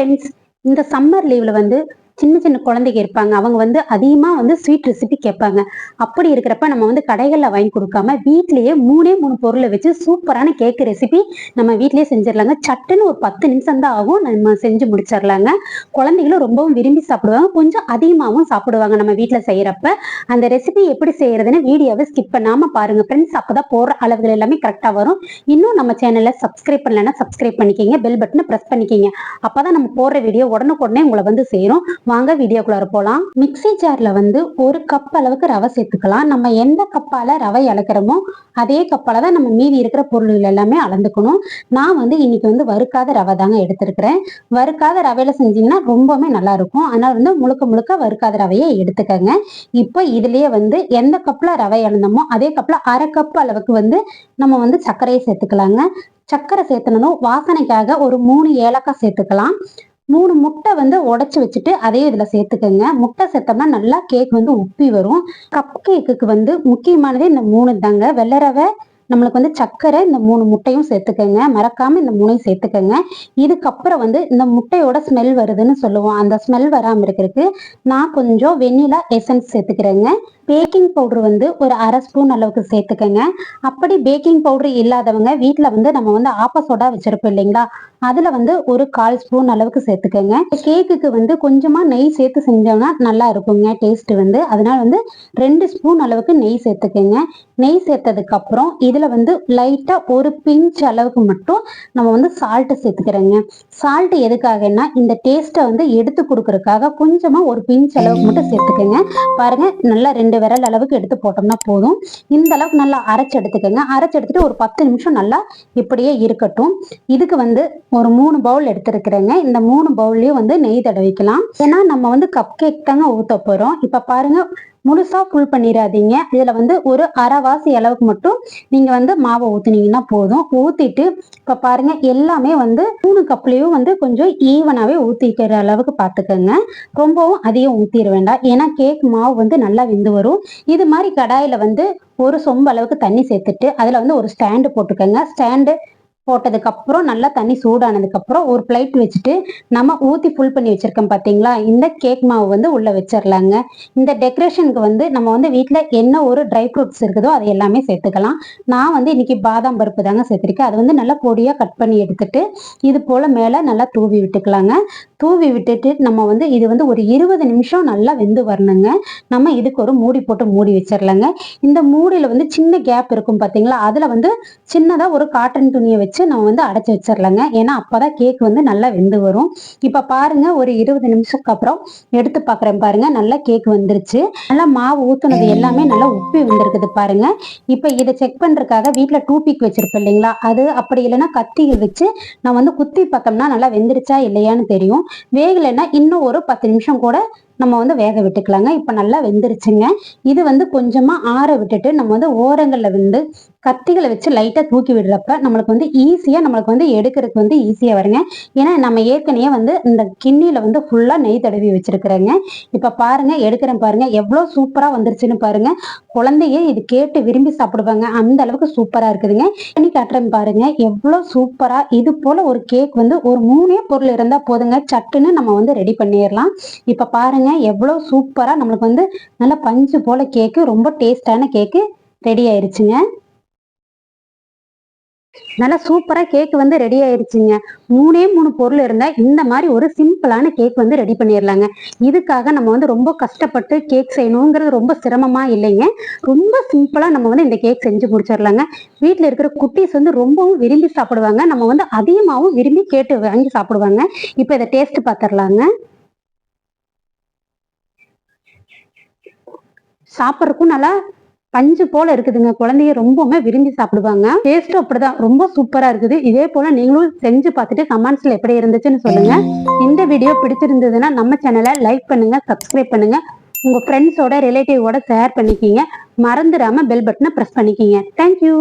Friends இந்த summer லீவில் வந்து சின்ன சின்ன குழந்தைங்க இருப்பாங்க அவங்க வந்து அதிகமாக வந்து ஸ்வீட் ரெசிபி கேட்பாங்க. அப்படி இருக்கிறப்ப நம்ம வந்து கடைகளில் வாங்கி கொடுக்காம வீட்லயே மூணே மூணு பொருளை வச்சு சூப்பரான கேக் ரெசிபி நம்ம வீட்லயே செஞ்சிடலாங்க. சட்டுன்னு ஒரு பத்து நிமிஷம் தான் ஆகும். நம்ம செஞ்சு முடிச்சிடலாங்க. குழந்தைகளும் ரொம்பவும் விரும்பி சாப்பிடுவாங்க. கொஞ்சம் அதிகமாகவும் சாப்பிடுவாங்க நம்ம வீட்டில் செய்யறப்ப. அந்த ரெசிபி எப்படி செய்யறதுன்னு வீடியோவை ஸ்கிப் பண்ணாம பாருங்க. ஃப்ரெண்ட்ஸ் அப்பதான் போடுற அளவுகள் எல்லாமே கரெக்டாக வரும். இன்னும் நம்ம சேனலை சப்ஸ்கிரைப் பண்ணலைன்னா சப்ஸ்கிரைப் பண்ணிக்கிங்க. பெல் பட்டனை ப்ரெஸ் பண்ணிக்கிங்க. அப்பதான் நம்ம போடுற வீடியோ உடனுக்குடனே உங்களை வந்து சேரும். வாங்க வீடியோக்குள்ளார போகலாம் மிக்ஸி ஜாரில் வந்து ஒரு கப் அளவுக்கு ரவை சேர்த்துக்கலாம். நம்ம எந்த கப்பால் ரவை அளக்கிறோமோ அதே கப்பால் தான் நம்ம மீதி இருக்கிற பொருள்கள் எல்லாமே அளந்துக்கணும். நான் வந்து இன்னைக்கு வந்து வறுக்காத ரவை தாங்க எடுத்திருக்கிறேன். வறுக்காத ரவையில் செஞ்சீங்கன்னா ரொம்பவுமே நல்லா இருக்கும். வந்து முழுக்க முழுக்க வறுக்காத ரவையை எடுத்துக்கங்க. இப்போ இதுலேயே வந்து எந்த கப்பில் ரவை அளந்தோமோ அதே கப்பில் அரை கப் அளவுக்கு வந்து நம்ம வந்து சர்க்கரையை சேர்த்துக்கலாங்க. சர்க்கரை சேர்த்தணும் வாசனைக்காக ஒரு மூணு ஏலக்காய் சேர்த்துக்கலாம். மூணு முட்டை வந்து உடச்சி வச்சுட்டு அதையும் இதில் சேர்த்துக்கோங்க. முட்டை சேர்த்தோம்னா நல்லா கேக் வந்து உப்பி வரும். கப் கேக்குக்கு வந்து முக்கியமானதே இந்த மூணு தாங்க. வெள்ளை ரவை நம்மளுக்கு வந்து சர்க்கரை இந்த மூணு முட்டையும் சேர்த்துக்கோங்க. மறக்காம இந்த மூணையும் சேர்த்துக்கோங்க. இதுக்கப்புறம் வந்து இந்த முட்டையோட ஸ்மெல் வருதுன்னு சொல்லுவோம். அந்த ஸ்மெல் வராமல் இருக்கிறதுக்கு நான் கொஞ்சம் வெண்ணிலா எசன்ஸ் சேர்த்துக்கிறேங்க. பேக்கிங் பவுடர் வந்து ஒரு அரை ஸ்பூன் அளவுக்கு சேர்த்துக்கோங்க. அப்படி பேக்கிங் பவுடர் இல்லாதவங்க வீட்டில் வந்து நம்ம வந்து ஆப்பசோடா வச்சிருப்போம் இல்லைங்களா? அதுல வந்து ஒரு கால் ஸ்பூன் அளவுக்கு சேர்த்துக்கோங்க. கேக்குக்கு வந்து கொஞ்சமா நெய் சேர்த்து செஞ்சோம்னா நல்லா இருக்குங்க. டேஸ்ட் வந்து. அதனால வந்து ரெண்டு ஸ்பூன் அளவுக்கு நெய் சேர்த்துக்கோங்க. நெய் சேர்த்ததுக்கு அப்புறம் இதுல வந்து லைட்டா ஒரு பிஞ்ச் அளவுக்கு மட்டும் நம்ம வந்து சால்ட் சேர்த்துக்கிறோங்க. சால்ட் எதுக்காகன்னா இந்த டேஸ்ட்டை வந்து எடுத்து கொடுக்கறதுக்காக கொஞ்சமா ஒரு பிஞ்ச் அளவுக்கு மட்டும் சேர்த்துக்கோங்க. பாருங்க நல்லா ரெண்டு விரல் அளவுக்கு எடுத்து போட்டோம்னா போதும். இந்த அளவுக்கு நல்லா அரைச்சு எடுத்துக்கோங்க. அரைச்சு எடுத்துட்டு ஒரு பத்து நிமிஷம் நல்லா இப்படியே இருக்கட்டும். இதுக்கு வந்து ஒரு மூணு பவுல் எடுத்துருக்குறேங்க. இந்த மூணு பவுல்லையும் வந்து நெய் தடவிக்கலாம். ஏன்னா நம்ம வந்து கப் கேக் தாங்க ஊத்த போறோம். இப்ப பாருங்க முழுசா ஃபுல் பண்ணிடாதீங்க. இதுல வந்து ஒரு அரைவாசி அளவுக்கு மட்டும் நீங்க வந்து மாவை ஊத்துனீங்கன்னா போதும். ஊத்திட்டு இப்ப பாருங்க எல்லாமே வந்து மூணு கப்லயும் வந்து கொஞ்சம் ஈவனாவே ஊத்திக்கிற அளவுக்கு பாத்துக்கோங்க. ரொம்பவும் அதிகம் ஊத்திட வேண்டாம். ஏன்னா கேக் மாவு வந்து நல்லா வெந்து வரும். இது மாதிரி கடாயில வந்து ஒரு சொம்பு அளவுக்கு தண்ணி சேர்த்துட்டு அதுல வந்து ஒரு ஸ்டாண்டு போட்டுக்கோங்க. ஸ்டாண்டு போட்டதுக்கு அப்புறம் நல்லா தண்ணி சூடானதுக்கு அப்புறம் ஒரு பிளேட் வச்சுட்டு நம்ம ஊத்தி ஃபுல் பண்ணி வச்சிருக்கோம் பாத்தீங்களா? இந்த கேக் மாவு வந்து உள்ள வச்சிடலாங்க இந்த டெக்கரேஷனுக்கு வந்து நம்ம வந்து வீட்டுல என்ன ஒரு ட்ரை ஃப்ரூட்ஸ் இருக்குதோ அதை எல்லாமே சேர்த்துக்கலாம். நான் வந்து இன்னைக்கு பாதாம் பருப்பு தாங்க சேர்த்திருக்கேன். அது வந்து நல்லா பொடியா கட் பண்ணி எடுத்துட்டு இது போல மேல நல்லா தூவி விட்டுக்கலாங்க. தூவி விட்டுட்டு நம்ம வந்து இது வந்து ஒரு இருபது நிமிஷம் நல்லா வெந்து வரணுங்க. நம்ம இதுக்கு ஒரு மூடி போட்டு மூடி வச்சிடலாங்க இந்த மூடியில் வந்து சின்ன கேப் இருக்கும் பார்த்தீங்களா அதில் வந்து சின்னதாக ஒரு காட்டன் துணியை வச்சு நம்ம வந்து அடைச்சி வச்சிடலாங்க ஏன்னா அப்போ தான் கேக் வந்து நல்லா வெந்து வரும். இப்போ பாருங்க ஒரு இருபது நிமிஷத்துக்கு அப்புறம் எடுத்து பார்க்குறேன் பாருங்கள் நல்லா கேக் வந்துருச்சு. நல்லா மாவு ஊற்றுனது எல்லாமே நல்லா உப்பி வந்திருக்குது பாருங்க. இப்போ இதை செக் பண்ணுறதுக்காக வீட்டில் டூபிக் வச்சிருப்பேன் இல்லைங்களா? அது அப்படி இல்லைன்னா கத்தி வச்சு நான் வந்து குத்தி பார்த்தோம்னா நல்லா வெந்துருச்சா இல்லையான்னு தெரியும். வேகலைன்னா இன்னும் ஒரு பத்து நிமிஷம் கூட நம்ம வந்து வேக விட்டுக்கலாங்க. இப்போ நல்லா வெந்துருச்சுங்க. இது வந்து கொஞ்சமா ஆற விட்டுட்டு நம்ம வந்து ஓரங்கள்ல வந்து கத்திகளை வச்சு லைட்டாக தூக்கி விடுறப்ப நம்மளுக்கு வந்து ஈஸியாக நம்மளுக்கு வந்து எடுக்கிறதுக்கு வந்து ஈஸியாக வருங்க. ஏன்னா நம்ம ஏற்கனவே வந்து இந்த கிண்ணியில் வந்து ஃபுல்லாக நெய் தடவி வச்சுருக்குறேங்க. இப்போ பாருங்க எடுக்கிறேன் பாருங்க எவ்வளோ சூப்பராக வந்துருச்சுன்னு பாருங்கள் குழந்தைய இது கேட்டு விரும்பி சாப்பிடுவாங்க. அந்த அளவுக்கு சூப்பராக இருக்குதுங்க. பண்ணி காட்டுறேன் பாருங்கள் எவ்வளோ சூப்பராக இது போல் ஒரு கேக் வந்து ஒரு மூணே பொருள் இருந்தால் போதுங்க. சட்டுன்னு நம்ம வந்து ரெடி பண்ணிடலாம். இப்போ பாருங்கள் எவ்வளோ சூப்பராக நம்மளுக்கு வந்து நல்ல பஞ்சு போல் கேக்கு ரொம்ப டேஸ்டான கேக்கு ரெடி ஆயிருச்சுங்க. நல்லா சூப்பரா கேக் வந்து ரெடி ஆயிருச்சுங்க மூணே மூணு பொருள் இருந்தா இந்த மாதிரி ஒரு சிம்பிளான கேக் வந்து ரெடி பண்ணிடலாங்க இதுக்காக நம்ம வந்து ரொம்ப கஷ்டப்பட்டு கேக் செய்யணுங்கிறது ரொம்ப சிரமமா இல்லைங்க. ரொம்ப சிம்பிளா நம்ம வந்து இந்த கேக் செஞ்சு முடிச்சிடலாங்க வீட்டில் இருக்கிற குட்டீஸ் வந்து ரொம்பவும் விரும்பி சாப்பிடுவாங்க. நம்ம வந்து அதிகமாகவும் விரும்பி கேட்டு வாங்கி சாப்பிடுவாங்க. இப்போ இதை டேஸ்ட் பார்த்துடலாங்க சாப்பிட்றதுக்கும் நல்லா பஞ்சு போல இருக்குதுங்க. குழந்தைய ரொம்பவுமே விரும்பி சாப்பிடுவாங்க. டேஸ்ட் அப்படிதான். ரொம்ப சூப்பரா இருக்குது. இதே போல நீங்களும் செஞ்சு பார்த்துட்டு கமெண்ட்ஸ்ல எப்படி இருந்துச்சுன்னு சொல்லுங்க. இந்த வீடியோ பிடிச்சிருந்ததுன்னா நம்ம சேனலை லைக் பண்ணுங்க சப்ஸ்கிரைப் பண்ணுங்க. உங்க ஃப்ரெண்ட்ஸோட ரிலேட்டிவோட ஷேர் பண்ணிக்கிங்க. மறந்துடாம பெல் பட்டனை ப்ரெஸ் பண்ணிக்கிங்க. தேங்க்யூ